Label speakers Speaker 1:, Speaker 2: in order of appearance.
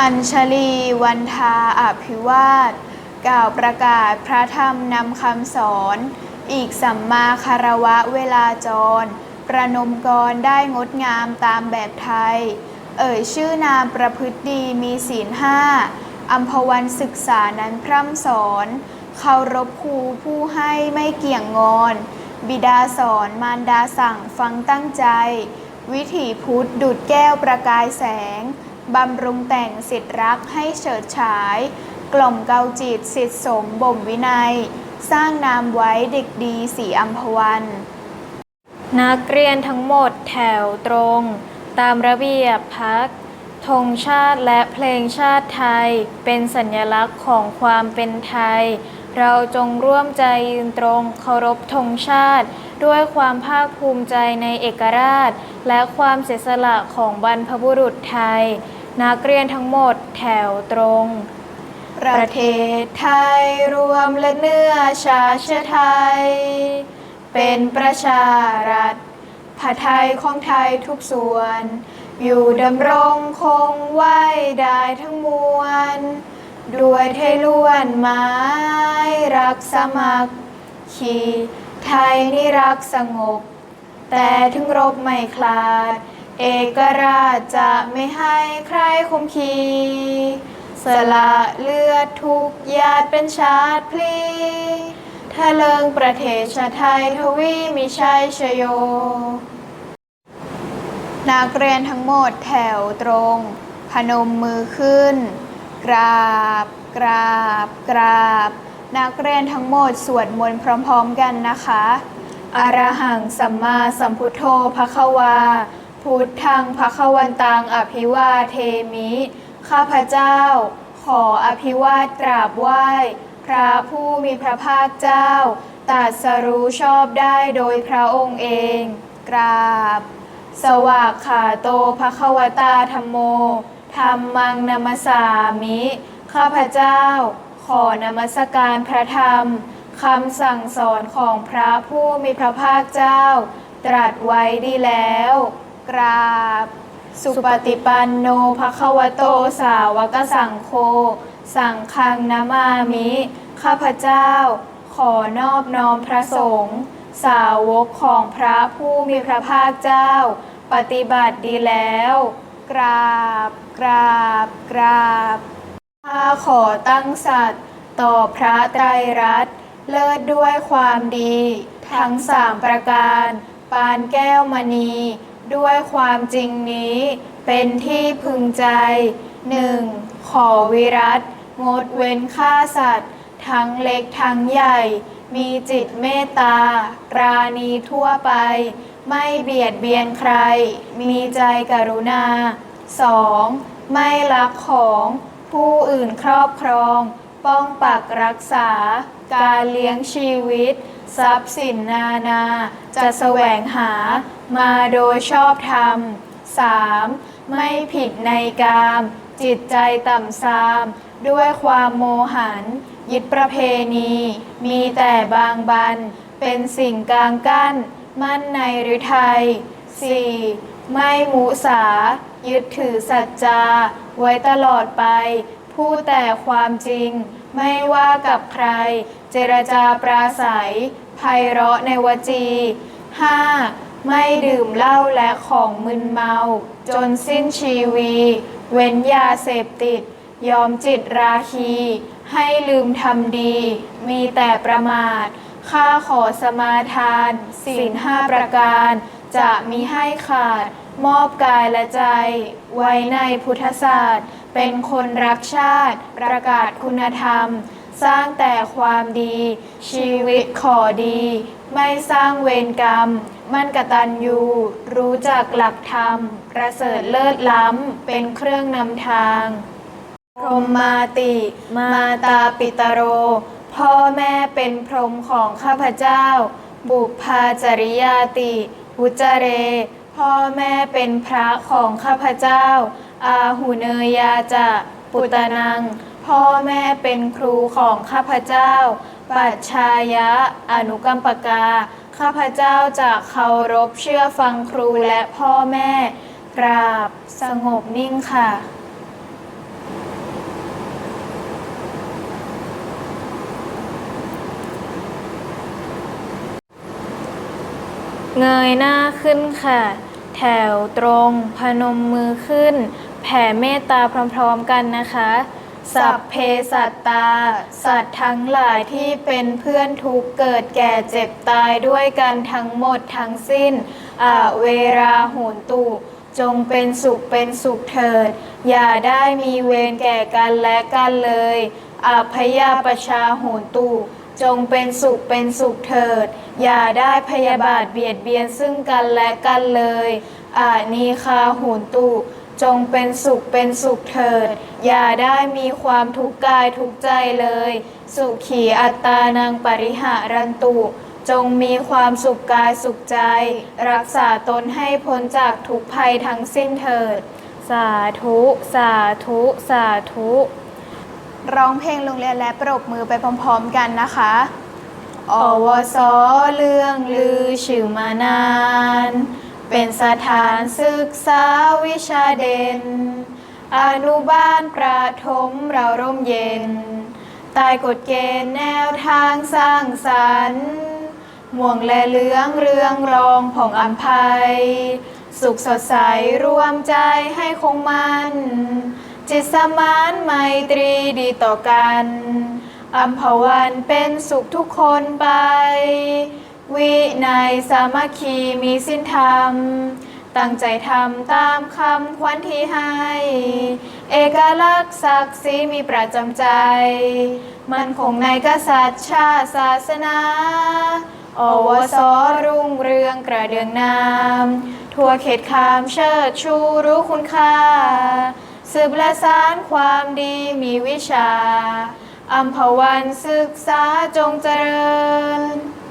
Speaker 1: อัญชลีวันทาอภิวาทกล่าวประกาศพระธรรมนำคำสอน อีกสัมมาคารวะเวลาจร ประนมกรได้งดงามตามแบบไทย เอ่ยชื่อนามประพฤติดีมีศีลห้าอัมพวันศึกษานั้นพร่ำสอนเคารพครูผู้ให้ไม่เกี่ยงงอน บิดาสอนมารดาสั่งฟังตั้งใจ วิถีพุทธดุดแก้วประกายแสง บำรุงแต่งสิทธิรักให้เฉิดฉาย กล่อมเกาจิตสิทธิสมบ่มวินัย สร้างนามไว้เด็กดีสีอัมพวัน
Speaker 2: นักเรียนทั้งหมดแถวตรง ตามระเบียบพักธงชาติและเพลงชาติไทย เป็นสัญลักษณ์ของความเป็นไทย เราจงร่วมใจยืนตรงเคารพธงชาติ ด้วยความภาคภูมิใจในเอกราช และความเสียสละของบรรพบุรุษไทย นักเรียนทั้งหมดแถวตรง
Speaker 1: ประเทศไทยรวมและเนื้อชาติเชื้อไทย เป็นประชารัฐผ้าไทยของไทยทุกส่วน อยู่ดำรงคงไว้ได้ทั้งมวล ด้วยไทยล้วนไม้รักสมัครคี ไทยนี่รักสงบ แต่ถึงรบไม่คลาด เอกราชจะไม่ให้ใครคุมขีสละเลือดทุกยาดเป็นชาติพลีถ้าเลิงประเทศชาไทยทวีมีชัยชโย นักเรียนทั้งหมดแถวตรง พนมมือขึ้น กราบ กราบ กราบ นักเรียนทั้งหมดสวดมนต์พร้อมๆกันนะคะอรหังสัมมาสัมพุทโธภควา พุทธังภควันตังอภิวาเทมิ ข้าพเจ้า ขออภิวาทกราบไหว้ พระผู้มีพระภาคเจ้าตรัสรู้ชอบได้โดยพระองค์เอง กราบ สวากขาโตภควตาธรรมโมธรรมังนมสามิ ข้าพเจ้า ขอนมัสการพระธรรมคำสั่งสอนของพระผู้มีพระภาคเจ้า ตรัสไว้ดีแล้ว กราบ สุปฏิปันโนภควโตสาวกสังโฆสังฆังนามามิ ข้าพเจ้า ขอนอบน้อมพระสงฆ์สาวกของพระผู้มีพระภาคเจ้า ปฏิบัติดีแล้ว กราบ กราบ กราบ ข้าขอตั้งสัตย์ต่อพระไตรรัตน์เลิศด้วยความดี ทั้งสามประการ ปานแก้วมณี ด้วยความจริงนี้ เป็นที่พึงใจหนึ่งขอวิรัตงดเว้นฆ่าสัตว์ ทั้งเล็กทั้งใหญ่ มีจิตเมตตาปราณีทั่วไป ไม่เบียดเบียนใคร มีใจกรุณา 2. ไม่ลักของ ผู้อื่นครอบครอง ป้องปักรักษา การเลี้ยงชีวิต ทรัพย์สินนานา จะแสวงหา มาโดยชอบธรรม 3. ไม่ผิดในกาม จิตใจต่ำทราม ด้วยความโมหัน ยึดประเพณี มีแต่บางบัน เป็นสิ่งกลางกั้น มั่นในฤทัย 4. ไม่มุสา ยึดถือสัจจา ไว้ตลอดไปพูดแต่ความจริง ไม่ว่ากับใคร เจรจาปราศัยไพเราะในวจี 5. ไม่ดื่มเหล้าและของมึนเมา จนสิ้นชีวี เว้นยาเสพติด ยอมจิตราคี ให้ลืมทำดี มีแต่ประมาทข้าขอสมาทานศีลห้าประการ จะมีให้ขาด มอบกายและใจ ไว้ในพุทธศาสตร์ เป็นคนรักชาติ ประกาศคุณธรรม สร้างแต่ความดี ชีวิตขอดี ไม่สร้างเวรกรรม มั่นกตัญญูรู้จักหลักธรรม ประเสริฐเลิศล้ำ เป็นเครื่องนำทางพรหมมาติ มาตาปิตโร พ่อแม่เป็นพรหมของข้าพเจ้า บุพพาจริยาติอุจเร พ่อแม่เป็นพระของข้าพเจ้า อาหูเนยาจะปุตตนัง พ่อแม่เป็นครูของข้าพเจ้า ปัจชายะอนุกัมปกา ข้าพเจ้าจะเคารพเชื่อฟังครูและพ่อแม่กราบสงบนิ่งค่ะ เงยหน้าขึ้นค่ะ แถวตรงพนมมือขึ้น แผ่เมตตาพร้อมๆกันนะคะ สัพเพสัตตา สัตว์ทั้งหลายที่เป็นเพื่อนทุกเกิดแก่เจ็บตายด้วยกันทั้งหมดทั้งสิ้นอเวราโหนตุ จงเป็นสุขเป็นสุขเถิด อย่าได้มีเวรแก่กันและกันเลยอาพยาประชาโหนตุ จงเป็นสุขเป็นสุขเถิด อย่าได้พยาบาทเบียดเบียนซึ่งกันและกันเลยอานีคาโหนตุจงเป็นสุขเป็นสุขเถิด อย่าได้มีความทุกข์กายทุกข์ใจเลย สุขีอัตตานังปริหารันตุ จงมีความสุขกายสุขใจ รักษาตนให้พ้นจากทุกภัยทั้งสิ้นเถิด สาธุ สาธุ สาธุ
Speaker 2: ร้องเพลงโรงเรียนและปรบมือไปพร้อมๆกันนะคะ
Speaker 1: อวสเรื่องลือชื่อมานาน เป็นสถานศึกษาวิชาเด่น อนุบาลประถมเราร่มเย็น ตายกฎเกณฑ์แนวทางสร้างสรรค์ม่วงและเหลืองเรืองรองผ่องอัมภัย สุขสดใสรวมใจให้คงมั่น จิตสมานไมตรีดีต่อกันอัมพวันเป็นสุขทุกคนไป วิในยสามัคคีมีสิ้นธรรม ตั้งใจทำตามคำขวัญที่ให้ เอกลักษณ์ศักดิ์ศรีมีประจำใจ มันคงในกษัตริย์ชาติศาสนาอวสรุ่งเรืองกระเดืองนาม ทั่วเขตขามเชิดชูรู้คุณค่า สืบและสารความดีมีวิชาอัมพวันศึกษาจงเจริญ